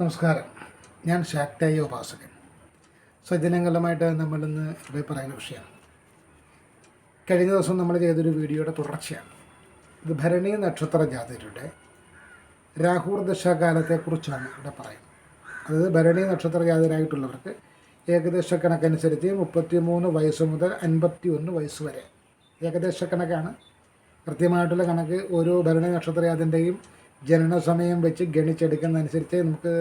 നമസ്കാരം. ഞാൻ ശാക്തായ ഉപാസകൻ. സജ്ജനങ്ങളുമായിട്ട് നമ്മളിന്ന് ഇവിടെ പറയുന്ന വിഷയമാണ് കഴിഞ്ഞ ദിവസം നമ്മൾ ചെയ്തൊരു വീഡിയോയുടെ തുടർച്ചയാണ്. ഇത് ഭരണി നക്ഷത്ര ജാതകരുടെ രാഹുർ ദശാകാലത്തെക്കുറിച്ചാണ് ഇവിടെ പറയുന്നത്. അതായത് ഭരണി നക്ഷത്ര ജാതരായിട്ടുള്ളവർക്ക് ഏകദേശ കണക്കനുസരിച്ച് മുപ്പത്തി മൂന്ന് വയസ്സ് മുതൽ അൻപത്തി ഒന്ന് വയസ്സ് വരെ. ഏകദേശ കണക്കാണ് കൃത്യമായിട്ടുള്ള കണക്ക് ഓരോ ഭരണി നക്ഷത്രജാതിന്റെയും ജനന സമയം വെച്ച് ഗണിച്ചെടുക്കുന്നതനുസരിച്ച് നമുക്ക്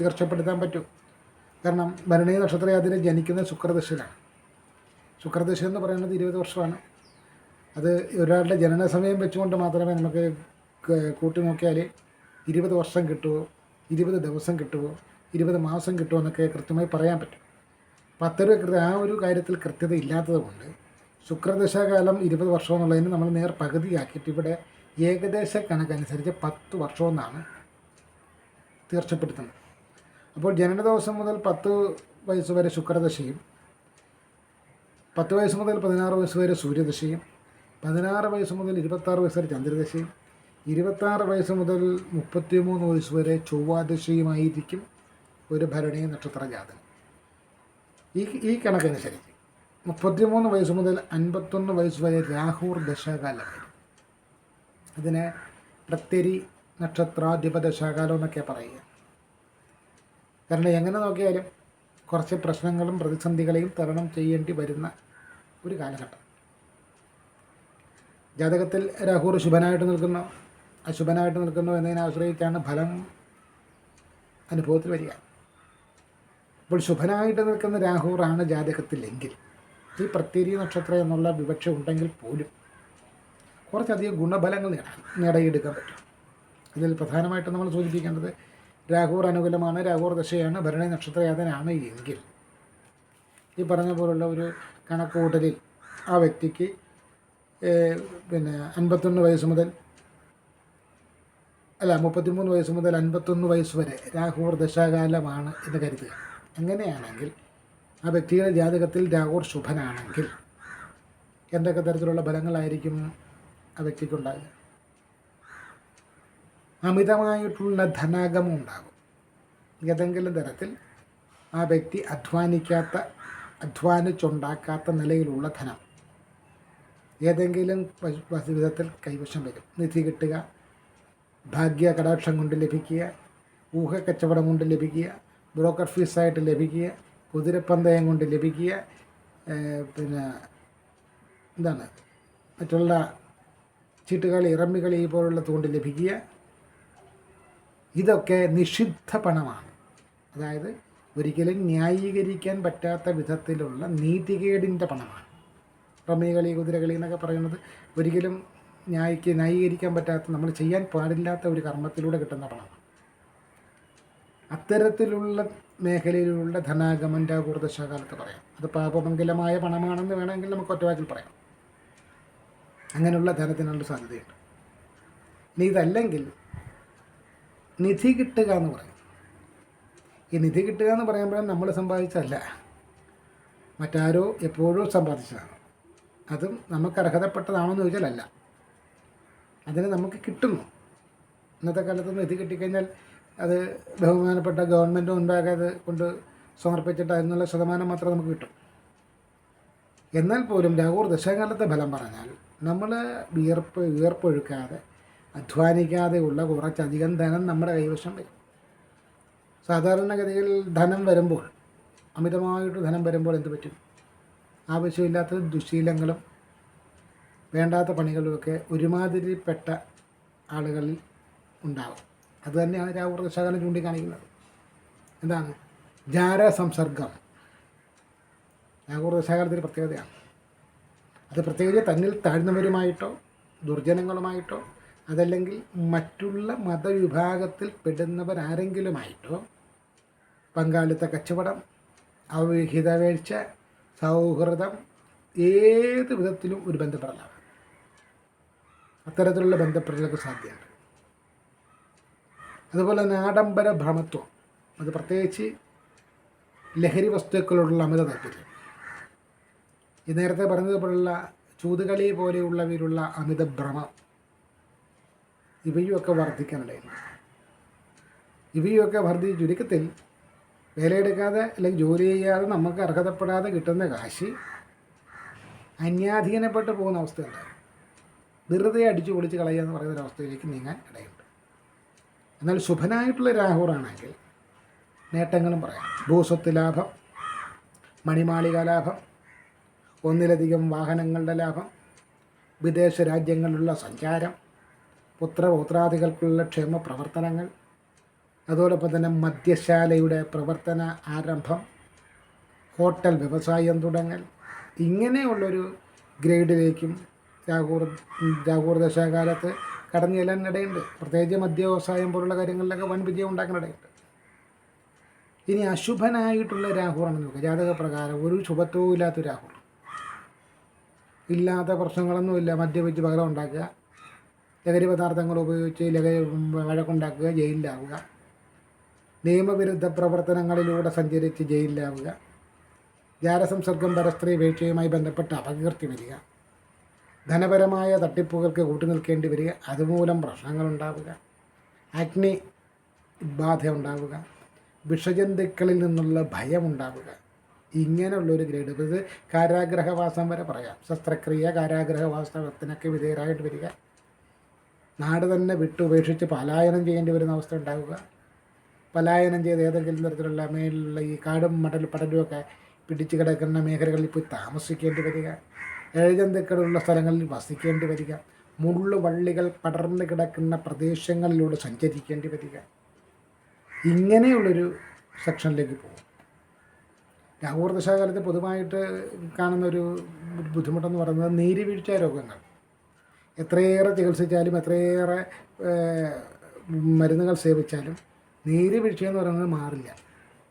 തീർച്ചപ്പെടുത്താൻ പറ്റും. കാരണം ഭരണീയ നക്ഷത്രം അതിന് ജനിക്കുന്ന ശുക്രദശയിലാണ്. ശുക്രദശ എന്ന് പറയുന്നത് ഇരുപത് വർഷമാണ്. അത് ഒരാളുടെ ജനന സമയം വെച്ചുകൊണ്ട് മാത്രമേ നമുക്ക് കൂട്ടി നോക്കിയാൽ ഇരുപത് വർഷം കിട്ടുമോ ഇരുപത് ദിവസം കിട്ടുമോ ഇരുപത് മാസം കിട്ടുമോ എന്നൊക്കെ കൃത്യമായി പറയാൻ പറ്റും. അപ്പം അത്തരം ആ ഒരു കാര്യത്തിൽ കൃത്യത ഇല്ലാത്തത് കൊണ്ട് ശുക്രദശാകാലം ഇരുപത് വർഷം എന്നുള്ളതിന് നമ്മൾ നേർ പകുതിയാക്കിയിട്ട് ഇവിടെ ഏകദേശ കണക്കനുസരിച്ച് പത്ത് വർഷമെന്നാണ് തീർച്ചപ്പെടുത്തുന്നത്. അപ്പോൾ ജനന ദിവസം മുതൽ പത്ത് വയസ്സ് വരെ ശുക്രദശയും പത്ത് വയസ്സ് മുതൽ പതിനാറ് വയസ്സ് വരെ സൂര്യദശയും പതിനാറ് വയസ്സ് മുതൽ ഇരുപത്താറ് വയസ്സ് വരെ ചന്ദ്രദശയും ഇരുപത്താറ് വയസ്സ് മുതൽ മുപ്പത്തിമൂന്ന് വയസ്സ് വരെ ചൊവ്വാദശയുമായിരിക്കും ഒരു ഭരണീയ നക്ഷത്ര ജാതകം. ഈ ഈ കണക്കനുസരിച്ച് മുപ്പത്തിമൂന്ന് വയസ്സ് മുതൽ അൻപത്തൊന്ന് വയസ്സ് വരെ രാഹുർ ദശാകാലമായിരിക്കും അതിനെ പ്രത്യരി നക്ഷത്രാധിപ ദശാകാലം എന്നൊക്കെ പറയുക. കാരണം എങ്ങനെ നോക്കിയാലും കുറച്ച് പ്രശ്നങ്ങളും പ്രതിസന്ധികളെയും തരണം ചെയ്യേണ്ടി വരുന്ന ഒരു കാലഘട്ടം. ജാതകത്തിൽ രാഹു ശുഭനായിട്ട് നിൽക്കുന്നു അശുഭനായിട്ട് നിൽക്കുന്നു എന്നതിനെ ആശ്രയിച്ചാണ് ഫലം അനുഭവത്തിൽ വരിക. അപ്പോൾ ശുഭനായിട്ട് നിൽക്കുന്ന രാഹുറാണ് ജാതകത്തിലെങ്കിൽ ഈ പ്രത്യരി നക്ഷത്രം എന്നുള്ള വിവക്ഷ ഉണ്ടെങ്കിൽ പോലും കുറച്ചധികം ഗുണഫലങ്ങൾ നേടിയെടുക്കാൻ പറ്റും. ഇതിൽ പ്രധാനമായിട്ടും നമ്മൾ സൂചിപ്പിക്കേണ്ടത് രാഹുർ അനുകൂലമാണ് രാഹുർ ദശയാണ് ഭരണി നക്ഷത്രയാതനാണ് എങ്കിൽ. ഈ പറഞ്ഞ പോലുള്ള ഒരു കണക്കുകൂട്ടലിൽ ആ വ്യക്തിക്ക് പിന്നെ അൻപത്തൊന്ന് വയസ്സ് മുതൽ അല്ല മുപ്പത്തിമൂന്ന് വയസ്സ് മുതൽ അൻപത്തൊന്ന് വയസ്സ് വരെ രാഹുർ ദശാകാലമാണ് എന്ന് കരുതുക. അങ്ങനെയാണെങ്കിൽ ആ വ്യക്തിയുടെ ജാതകത്തിൽ രാഹുർ ശുഭനാണെങ്കിൽ എന്തൊക്കെ തരത്തിലുള്ള ഫലങ്ങളായിരിക്കും ആ അമിതമായിട്ടുള്ള ധനാഗമം ഉണ്ടാകും. ഏതെങ്കിലും തരത്തിൽ ആ വ്യക്തി അധ്വാനിക്കാത്ത അധ്വാനിച്ചുണ്ടാക്കാത്ത നിലയിലുള്ള ധനം ഏതെങ്കിലും വിധത്തിൽ കൈവശം വരും. നിധി കിട്ടുക ഭാഗ്യ കടാക്ഷം കൊണ്ട് ലഭിക്കുക ഊഹ കച്ചവടം കൊണ്ട് ലഭിക്കുക ബ്രോക്കർ ഫീസായിട്ട് ലഭിക്കുക കുതിരപ്പന്തയം കൊണ്ട് ലഭിക്കുക പിന്നെ എന്താണ്? മറ്റുള്ള ചീട്ടുകളി ഇറമ്പികളി പോലുള്ള കൊണ്ട് ലഭിക്കുക. ഇതൊക്കെ നിഷിദ്ധ പണമാണ്. അതായത് ഒരിക്കലും ന്യായീകരിക്കാൻ പറ്റാത്ത വിധത്തിലുള്ള നീതികേടിന്റെ പണമാണ്. റമ്മികളി കുതിരകളി എന്നൊക്കെ പറയുന്നത് ഒരിക്കലും ന്യായിക്ക് ന്യായീകരിക്കാൻ പറ്റാത്ത നമ്മൾ ചെയ്യാൻ പാടില്ലാത്ത ഒരു കർമ്മത്തിലൂടെ കിട്ടുന്ന പണമാണ്. അത്തരത്തിലുള്ള മേഖലയിലുള്ള ധനാഗമന്റെ രാകൂർദശാകാലത്ത് പറയാം. അത് പാപമംഗലമായ പണമാണെന്ന് വേണമെങ്കിൽ നമുക്ക് ഒറ്റവാക്കിൽ പറയാം. അങ്ങനെയുള്ള ധനത്തിനുള്ള സാധ്യതയുണ്ട്. ഇനി ഇതല്ലെങ്കിൽ നിധി കിട്ടുക എന്ന് പറയും. ഈ നിധി കിട്ടുക എന്ന് പറയുമ്പോഴും നമ്മൾ സമ്പാദിച്ചല്ല മറ്റാരോ എപ്പോഴും സമ്പാദിച്ചതാണ്. അതും നമുക്ക് അർഹതപ്പെട്ടതാണെന്ന് ചോദിച്ചാൽ അല്ല അതിന് നമുക്ക് കിട്ടുന്നു. ഇന്നത്തെ കാലത്ത് നിധി കിട്ടിക്കഴിഞ്ഞാൽ അത് ബഹുമാനപ്പെട്ട ഗവൺമെന്റ് അത് കൊണ്ട് സമർപ്പിച്ചിട്ട് അതിനുള്ള ശതമാനം മാത്രമേ നമുക്ക് കിട്ടും. എന്നാൽ പോലും രാഹുർ ദശകാലത്തെ ഫലം പറഞ്ഞാൽ നമ്മൾ വിയർപ്പ് വിയർപ്പൊഴുക്കാതെ അധ്വാനിക്കാതെയുള്ള കുറച്ചധികം ധനം നമ്മുടെ കൈവശം വരും. സാധാരണഗതിയിൽ ധനം വരുമ്പോൾ അമിതമായിട്ട് ധനം വരുമ്പോൾ എന്ത് പറ്റും? ആവശ്യമില്ലാത്ത ദുശീലങ്ങളും വേണ്ടാത്ത പണികളുമൊക്കെ ഒരുമാതിരിപ്പെട്ട ആളുകളിൽ ഉണ്ടാവും. അത് തന്നെയാണ് രാഹുർ ദശാകാലം ചൂണ്ടിക്കാണിക്കുന്നത്. എന്താണ്? ജാര സംസർഗം രാഹുർ ദശാകാലത്തിന്റെ പ്രത്യേകതയാണ്. അത് പ്രത്യേകിച്ച് തന്നിൽ താഴ്ന്നവരുമായിട്ടോ ദുർജനങ്ങളുമായിട്ടോ അതല്ലെങ്കിൽ മറ്റുള്ള മതവിഭാഗത്തിൽ പെടുന്നവരാരെങ്കിലുമായിട്ടോ പങ്കാളിത്ത കച്ചവടം അവിഹിതവേഴ്ച സൗഹൃദം ഏത് വിധത്തിലും ഒരു ബന്ധപ്പെടലാണ്. അത്തരത്തിലുള്ള ബന്ധപ്പെടലൊക്കെ സാധ്യമാണ് അതുപോലെ തന്നെ ആഡംബര ഭ്രമത്വം അത് പ്രത്യേകിച്ച് ലഹരി വസ്തുക്കളോടുള്ള അമിത താല്പര്യം. ഈ നേരത്തെ പറഞ്ഞതുപോലുള്ള ചൂതുകളി പോലെയുള്ളവരുള്ള അമിത ഭ്രമം ഇവയുമൊക്കെ വർദ്ധിക്കാനിടയുണ്ട് ഇവയൊക്കെ വർദ്ധിച്ച് ചുരുക്കത്തിൽ വേലയെടുക്കാതെ അല്ലെങ്കിൽ ജോലി ചെയ്യാതെ നമുക്ക് അർഹതപ്പെടാതെ കിട്ടുന്ന കാശി അന്യാധീനപ്പെട്ട് പോകുന്ന അവസ്ഥയുണ്ടാകും വെറുതെ അടിച്ചു പൊളിച്ച് കളയുക എന്ന് പറയുന്ന ഒരവസ്ഥയിലേക്ക് നീങ്ങാൻ ഇടയുണ്ട്. എന്നാൽ ശുഭനായിട്ടുള്ള രാഹുറാണെങ്കിൽ നേട്ടങ്ങളും പറയാം. ഭൂസ്വത്ത് ലാഭം മണിമാളിക ലാഭം ഒന്നിലധികം വാഹനങ്ങളുടെ ലാഭം വിദേശ രാജ്യങ്ങളിലുള്ള സഞ്ചാരം പുത്രപൗത്രാദികൾക്കുള്ള ക്ഷേമ പ്രവർത്തനങ്ങൾ അതോടൊപ്പം തന്നെ മദ്യശാലയുടെ പ്രവർത്തന ആരംഭം ഹോട്ടൽ വ്യവസായം തുടങ്ങൽ. ഇങ്ങനെയുള്ളൊരു ഗ്രേഡിലേക്കും രാഹൂർ രാഹൂർ ദശാകാലത്ത് കടന്നു ചെല്ലാൻ ഇടയുണ്ട്. പ്രത്യേകിച്ച് മദ്യ വ്യവസായം പോലുള്ള കാര്യങ്ങളിലൊക്കെ വൻ വിജയം ഉണ്ടാക്കാനിടയുണ്ട് ഇനി അശുഭനായിട്ടുള്ള രാഹുറാണ് നോക്കുക ജാതക പ്രകാരം ഒരു ശുഭത്വവും ഇല്ലാത്ത രാഹുർ ഇല്ലാത്ത പ്രശ്നങ്ങളൊന്നുമില്ല. മദ്യപിച്ച് പകരം ഉണ്ടാക്കുക. ലഹരി പദാർത്ഥങ്ങൾ ഉപയോഗിച്ച് ലഹരി വഴക്കുണ്ടാക്കുക ജയിലിലാവുക. നിയമവിരുദ്ധ പ്രവർത്തനങ്ങളിലൂടെ സഞ്ചരിച്ച് ജയിലിലാവുക. ജാരസംസർഗം പരസ്ത്രീ വീഴ്ചയുമായി ബന്ധപ്പെട്ട് അപകീർത്തി വരിക. ധനപരമായ തട്ടിപ്പുകൾക്ക് കൂട്ടുനിൽക്കേണ്ടി വരിക. അതുമൂലം പ്രശ്നങ്ങളുണ്ടാവുക. അഗ്നി ബാധ ഉണ്ടാവുക വിഷജന്തുക്കളിൽ നിന്നുള്ള ഭയമുണ്ടാവുക. ഇങ്ങനെയുള്ളൊരു ഗ്രേഡ്. ഇത് കാരാഗ്രഹവാസം വരെ പറയാം. ശസ്ത്രക്രിയ കാരാഗ്രഹവാസത്തിനൊക്കെ വിധേയരായിട്ട് വരിക. നാട് തന്നെ വിട്ടുപേക്ഷിച്ച് പലായനം ചെയ്യേണ്ടി വരുന്ന അവസ്ഥ ഉണ്ടാവുക. പലായനം ചെയ്ത് ഏതെങ്കിലും തരത്തിലുള്ള മേലിലുള്ള ഈ കാടും മടൽ പടലുമൊക്കെ പിടിച്ചു കിടക്കുന്ന മേഖലകളിൽ പോയി താമസിക്കേണ്ടി വരിക. എഴുതന്തുക്കളുള്ള സ്ഥലങ്ങളിൽ വസിക്കേണ്ടി വരിക. മുള്ളു വള്ളികൾ പടർന്നു കിടക്കുന്ന പ്രദേശങ്ങളിലൂടെ സഞ്ചരിക്കേണ്ടി വരിക. ഇങ്ങനെയുള്ളൊരു സെക്ഷനിലേക്ക് പോകും. രാഹുർ ദശാകാലത്ത് പൊതുവായിട്ട് കാണുന്ന ഒരു ബുദ്ധിമുട്ടെന്ന് പറയുന്നത് നീരുവീഴ്ച രോഗങ്ങൾ. എത്രയേറെ ചികിത്സിച്ചാലും എത്രയേറെ മരുന്നുകൾ സേവിച്ചാലും നീരുവീഴ്ച എന്ന് പറയുന്നത് മാറില്ല.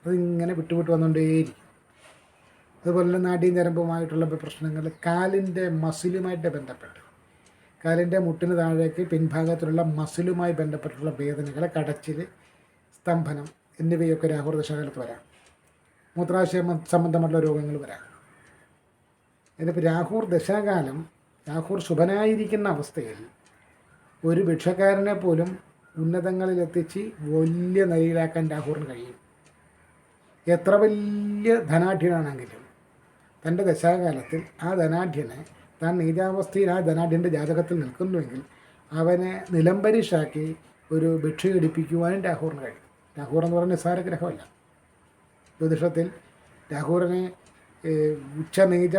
അതിങ്ങനെ വിട്ടുവിട്ട് വന്നുകൊണ്ടേയിരിക്കും അതുപോലെ നാഡീ ഞരമ്പുമായിട്ടുള്ള പ്രശ്നങ്ങൾ കാലിന്റെ മസിലുമായിട്ട് ബന്ധപ്പെട്ട്. കാലിന്റെ മുട്ടിന് താഴേക്ക് പിൻഭാഗത്തിലുള്ള മസിലുമായി ബന്ധപ്പെട്ടുള്ള വേദനകൾ കടച്ചിൽ സ്തംഭനം എന്നിവയൊക്കെ രാഹുർ ദശാകാലത്ത് വരാം മൂത്രാശയ സംബന്ധമായിട്ടുള്ള രോഗങ്ങൾ വരാം. ഇതിപ്പോൾ രാഹുർ ദശാകാലം രാഹുർ ശുഭനായിരിക്കുന്ന അവസ്ഥയിൽ ഒരു ഭിക്ഷക്കാരനെ പോലും ഉന്നതങ്ങളിലെത്തിച്ച് വലിയ നിലയിലാക്കാൻ രാഹുറിന് കഴിയും. എത്ര വലിയ ധനാഢ്യനാണെങ്കിലും തന്റെ ദശാകാലത്തിൽ ആ ധനാഢ്യനെ താൻ നീതാവസ്ഥയിൽ ആ ധനാഢ്യന്റെ ജാതകത്തിൽ നിൽക്കുന്നുവെങ്കിൽ അവനെ നിലംപരിശാക്കി ഒരു ഭിക്ഷ ഇടിപ്പിക്കുവാനും രാഹുറിന് കഴിയും. രാഹുർ എന്ന് പറഞ്ഞ നിസ്സാര ഗ്രഹമല്ല ജ്യോതിഷത്തിൽ ഏഹ്, ഉച്ചനീച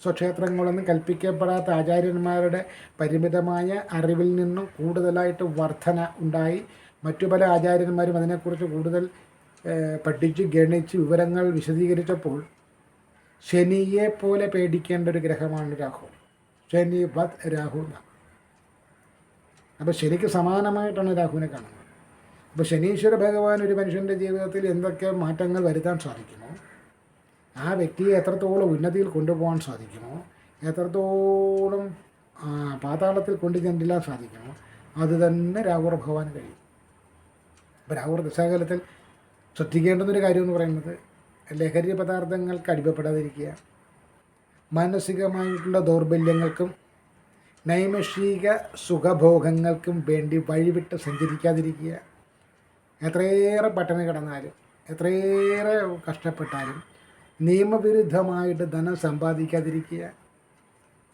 സ്വക്ഷേത്രങ്ങളൊന്നും കൽപ്പിക്കപ്പെടാത്ത ആചാര്യന്മാരുടെ പരിമിതമായ അറിവിൽ നിന്നും കൂടുതലായിട്ട് വർധന ഉണ്ടായി. മറ്റു പല ആചാര്യന്മാരും അതിനെക്കുറിച്ച് കൂടുതൽ പഠിച്ച് ഗണിച്ച് വിവരങ്ങൾ വിശദീകരിച്ചപ്പോൾ ശനിയെ പോലെ പേടിക്കേണ്ട ഒരു ഗ്രഹമാണ് രാഹു. ശനി വത് രാഹു അപ്പം അപ്പോൾ ശനിക്ക് സമാനമായിട്ടാണ് രാഹുവിനെ കാണുന്നത്. അപ്പോൾ ശനീശ്വര ഭഗവാൻ ഒരു മനുഷ്യന്റെ ജീവിതത്തിൽ എന്തൊക്കെ മാറ്റങ്ങൾ വരുത്താൻ സാധിക്കുമോ? ആ വ്യക്തിയെ എത്രത്തോളം ഉന്നതിയിൽ കൊണ്ടുപോകാൻ സാധിക്കുമോ? എത്രത്തോളം പാതാളത്തിൽ കൊണ്ടു ചെല്ലാൻ സാധിക്കുമോ? അത് തന്നെ രാഹുർ ഭഗവാൻ കഴിയും. അപ്പോൾ രാഹുർ ദശാകാലത്തിൽ ശ്രദ്ധിക്കേണ്ടുന്നൊരു കാര്യം എന്ന് പറയുന്നത് ലഹരി പദാർത്ഥങ്ങൾക്ക് അടിമപ്പെടാതിരിക്കുക. മാനസികമായിട്ടുള്ള ദൗർബല്യങ്ങൾക്കും നൈമിഷിക സുഖഭോഗങ്ങൾക്കും വേണ്ടി വഴിവിട്ട് സഞ്ചരിക്കാതിരിക്കുക. എത്രയേറെ പട്ടിണി കിടന്നാലും എത്രയേറെ കഷ്ടപ്പെട്ടാലും നിയമവിരുദ്ധമായിട്ട് ധനം സമ്പാദിക്കാതിരിക്കുക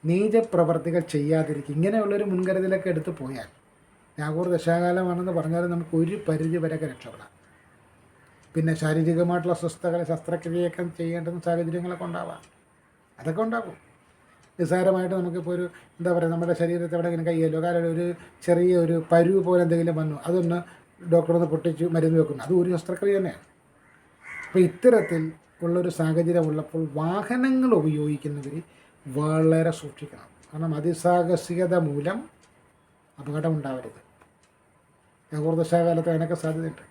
നീചപ്രവർത്തികൾ ചെയ്യാതിരിക്കുക ഇങ്ങനെയുള്ളൊരു മുൻകരുതലൊക്കെ എടുത്തു പോയാൽ രാഹുർ ദശാകാലമാണെന്ന് പറഞ്ഞാൽ നമുക്ക് ഒരു പരിധി വരെയൊക്കെ രക്ഷപ്പെടാം. പിന്നെ ശാരീരികമായിട്ടുള്ള അസ്വസ്ഥകൾ ശസ്ത്രക്രിയയൊക്കെ ചെയ്യേണ്ടുന്ന സാഹചര്യങ്ങളൊക്കെ ഉണ്ടാവാം. അതൊക്കെ ഉണ്ടാകും നിസ്സാരമായിട്ട് നമുക്കിപ്പോൾ ഒരു എന്താ പറയുക നമ്മുടെ ശരീരത്തെ എവിടെയെങ്കിലും കയ്യല്ലോ കാരണം ഒരു ചെറിയ ഒരു പരുവ് പോലെ എന്തെങ്കിലും വന്നു അതൊന്ന് ഡോക്ടറൊന്ന് പൊട്ടിച്ച് മരുന്ന് വെക്കുന്നു. അത് ഒരു ശസ്ത്രക്രിയ തന്നെയാണ്. അപ്പോൾ ഇത്തരത്തിൽ ഉള്ളൊരു സാഹചര്യം ഉള്ളപ്പോൾ വാഹനങ്ങൾ ഉപയോഗിക്കുന്നവർ വളരെ സൂക്ഷിക്കണം. കാരണം അതിസാഹസികത മൂലം അപകടം ഉണ്ടാവരുത്. രാഹുർ അതിനൊക്കെ സാധ്യതയുണ്ട്.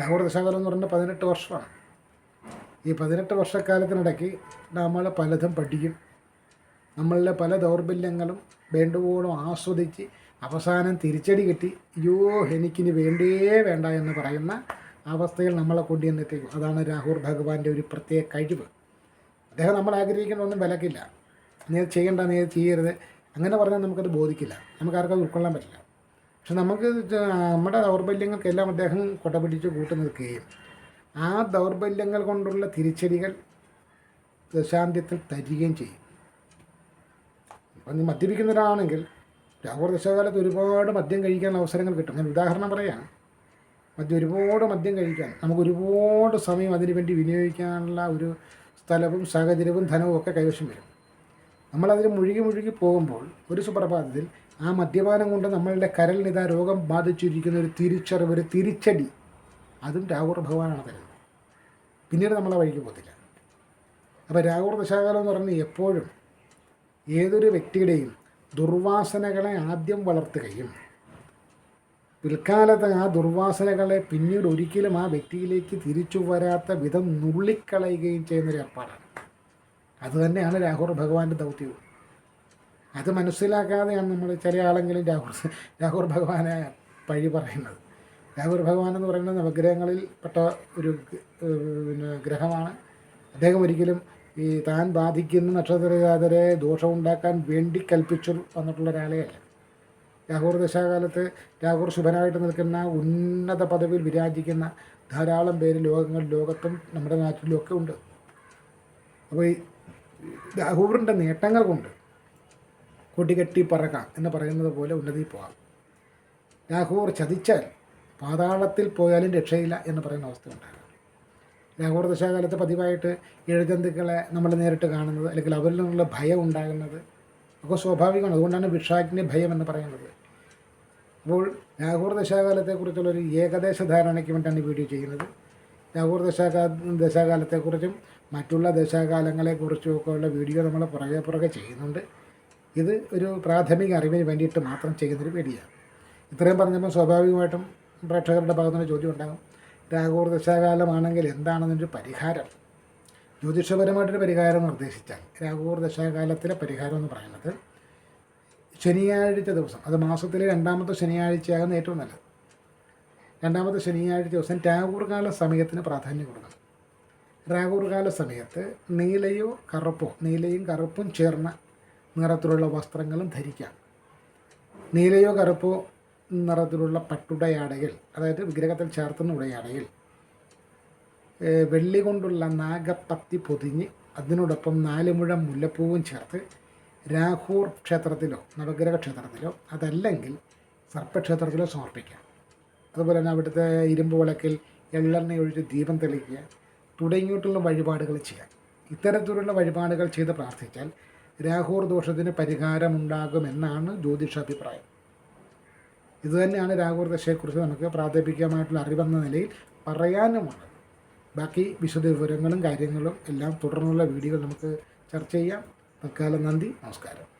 രാഹുർ എന്ന് പറഞ്ഞാൽ പതിനെട്ട് വർഷമാണ്. ഈ പതിനെട്ട് വർഷക്കാലത്തിനിടയ്ക്ക് നമ്മൾ പലതും പഠിക്കും. നമ്മളിലെ പല ദൗർബല്യങ്ങളും വേണ്ടുവോളം ആസ്വദിച്ച് അവസാനം തിരിച്ചടി കിട്ടി. അയ്യോ എനിക്കിനി വേണ്ടേ വേണ്ട എന്ന് പറയുന്ന അവസ്ഥയിൽ നമ്മളെ കൊണ്ടുവന്നെത്തിക്കും. അതാണ് രാഹുർ ഭഗവാന്റെ ഒരു പ്രത്യേക കഴിവ്. അദ്ദേഹം നമ്മൾ ആഗ്രഹിക്കുന്നൊന്നും വിലക്കില്ല. നീ ചെയ്യേണ്ട നീ ചെയ്യരുത്. അങ്ങനെ പറഞ്ഞാൽ നമുക്കത് ബോധിക്കില്ല. നമുക്ക് ആർക്കും ഉൾക്കൊള്ളാൻ പറ്റില്ല. പക്ഷെ നമുക്ക് നമ്മുടെ ദൗർബല്യങ്ങൾക്കെല്ലാം അദ്ദേഹം കൊടപിടിച്ച് കൂട്ടു നിൽക്കുകയും ആ ദൗർബല്യങ്ങൾ കൊണ്ടുള്ള തിരിച്ചടികൾ ദശാന്ത്യത്തിൽ തരികയും ചെയ്യും. ഇപ്പം മദ്യപിക്കുന്ന രാഹുൽ ദശകാലത്ത് ഒരുപാട് മദ്യം കഴിക്കാനുള്ള അവസരങ്ങൾ കിട്ടും. ഞാൻ ഉദാഹരണം പറയാം. മദ്യം ഒരുപാട് മദ്യം കഴിക്കാൻ നമുക്ക് ഒരുപാട് സമയം അതിനു വേണ്ടി വിനിയോഗിക്കാനുള്ള ഒരു സ്ഥലവും സാഹചര്യവും ധനവും ഒക്കെ കൈവശം വരും. നമ്മളതിൽ മുഴുകി മുഴുകി പോകുമ്പോൾ ഒരു സുപ്രഭാതത്തിൽ ആ മദ്യപാനം കൊണ്ട് നമ്മളുടെ കരളിനിതാ രോഗം ബാധിച്ചിരിക്കുന്ന ഒരു തിരിച്ചറിവ് ഒരു തിരിച്ചടി അതും രാഹുർ ഭഗവാനാണ് തരുന്നത്. പിന്നീട് നമ്മളെ വഴിക്ക് പോകത്തില്ല. അപ്പോൾ രാഹുർ ദശാകാലം എന്ന് പറഞ്ഞാൽ എപ്പോഴും ഏതൊരു വ്യക്തിയുടെയും ദുർവാസനകളെ ആദ്യം വളർത്തുകയും പിൽക്കാലത്ത് ആ ദുർവാസനകളെ പിന്നീട് ഒരിക്കലും ആ വ്യക്തിയിലേക്ക് തിരിച്ചു വരാത്ത വിധം നുള്ളിക്കളയുകയും ചെയ്യുന്നൊരു ഏർപ്പാടാണ്. അതുതന്നെയാണ് രാഹുർ ഭഗവാന്റെ ദൗത്യവും. അത് മനസ്സിലാക്കാതെയാണ് നമ്മൾ ചില ആളെങ്കിലും രാഹുർ രാഹുർ ഭഗവാനെ പഴി പറയുന്നത്. രാഹുർ ഭഗവാൻ എന്ന് പറയുന്നത് നവഗ്രഹങ്ങളിൽ പെട്ട ഒരു പിന്നെ ഗ്രഹമാണ്. അദ്ദേഹം ഒരിക്കലും ഈ താൻ ബാധിക്കുന്ന നക്ഷത്രജാതരെ ദോഷമുണ്ടാക്കാൻ വേണ്ടി കൽപ്പിച്ചു വന്നിട്ടുള്ള ഒരാളെ അല്ല രാഹുർ ദശാകാലത്ത് രാഹുർ ശുഭനായിട്ട് നിൽക്കുന്ന ഉന്നത പദവിയിൽ വിരാജിക്കുന്ന ധാരാളം പേര് ലോകങ്ങൾ ലോകത്തും നമ്മുടെ നാട്ടിലും ഒക്കെ ഉണ്ട്. അപ്പോൾ ഈ രാഹുറിന്റെ നേട്ടങ്ങൾ കൊണ്ട് കൊടികെട്ടി പറക്കാം എന്ന് പറയുന്നത് പോലെ ഉന്നതി പോകാം രാഹുർ ചതിച്ചാൽ പാതാളത്തിൽ പോയാലും രക്ഷയില്ല എന്ന് പറയുന്ന അവസ്ഥ ഉണ്ടാകും. രാഹുർ ദശാകാലത്ത് പതിവായിട്ട് എഴുജന്തുക്കളെ നമ്മൾ നേരിട്ട് കാണുന്നത് അല്ലെങ്കിൽ അവരിൽ നിന്നുള്ള ഭയം ഉണ്ടാകുന്നത് ഒക്കെ സ്വാഭാവികമാണ്. അതുകൊണ്ടാണ് വിഷാഗ്നി ഭയം എന്ന് പറയുന്നത്. അപ്പോൾ രാഹുർ ദശാകാലത്തെക്കുറിച്ചുള്ളൊരു ഏകദേശ ധാരണയ്ക്ക് വേണ്ടിയാണ് ഈ വീഡിയോ ചെയ്യുന്നത്. ലാഹോർ ദശാകാ ദശാകാലത്തെക്കുറിച്ചും മറ്റുള്ള ദശാകാലങ്ങളെക്കുറിച്ചും ഒക്കെ ഉള്ള വീഡിയോ നമ്മൾ പുറകെ പുറകെ ചെയ്യുന്നുണ്ട്. ഇത് ഒരു പ്രാഥമിക അറിവിന് വേണ്ടിയിട്ട് മാത്രം ചെയ്യുന്നൊരു വീഡിയോ ഇത്രയും പറഞ്ഞപ്പോൾ സ്വാഭാവികമായിട്ടും പ്രേക്ഷകരുടെ ഭാഗത്തുനിന്ന് ചോദ്യം ഉണ്ടാകും. രാഹുർ ദശാകാലമാണെങ്കിൽ എന്താണെന്നൊരു പരിഹാരം. ജ്യോതിഷപരമായിട്ടൊരു പരിഹാരം നിർദ്ദേശിച്ചാൽ രാഹുർ ദശാകാലത്തിലെ പരിഹാരം എന്ന് പറയുന്നത് ശനിയാഴ്ച ദിവസം അത് മാസത്തിലെ രണ്ടാമത്തെ ശനിയാഴ്ചയാകുന്ന ഏറ്റവും നല്ലത്. രണ്ടാമത്തെ ശനിയാഴ്ച ദിവസം രാഹുർകാല സമയത്തിന് പ്രാധാന്യം കൊടുക്കണം. രാഹുർകാല സമയത്ത് നീലയോ കറുപ്പോ നീലയും കറുപ്പും ചേർന്ന നിറത്തിലുള്ള വസ്ത്രങ്ങളും ധരിക്കാം. നീലയോ കറുപ്പോ നിറത്തിലുള്ള പട്ടുടയാടകൾ അതായത് വിഗ്രഹത്തിൽ ചേർത്തുന്ന ഉടയാണെങ്കിൽ വെള്ളി കൊണ്ടുള്ള നാഗപ്പത്തി പൊതിഞ്ഞ് അതിനോടൊപ്പം നാല് മുഴം മുല്ലപ്പൂവും ചേർത്ത് രാഹൂർ ക്ഷേത്രത്തിലോ നവഗ്രഹ ക്ഷേത്രത്തിലോ അതല്ലെങ്കിൽ സർപ്പക്ഷേത്രത്തിലോ സമർപ്പിക്കാം. അതുപോലെ തന്നെ അവിടുത്തെ ഇരുമ്പ് വിളക്കിൽ എള്ളെണ്ണ ഒഴിച്ച് ദീപം തെളിക്കുക തുടങ്ങിയിട്ടുള്ള വഴിപാടുകൾ ചെയ്യാം ഇത്തരത്തിലുള്ള വഴിപാടുകൾ ചെയ്ത് പ്രാർത്ഥിച്ചാൽ രാഹൂർ ദോഷത്തിന് പരിഹാരമുണ്ടാകുമെന്നാണ് ജ്യോതിഷാഭിപ്രായം. ഇതുതന്നെയാണ് രാഘവർ ദശയെക്കുറിച്ച് നമുക്ക് പ്രാഥമികമായിട്ടുള്ള അറിവെന്ന നിലയിൽ പറയാനുമുള്ളത് ബാക്കി വിശദ വിവരങ്ങളും കാര്യങ്ങളും എല്ലാം തുടർന്നുള്ള വീഡിയോകൾ നമുക്ക് ചർച്ച ചെയ്യാം. തൽക്കാലം നന്ദി നമസ്കാരം.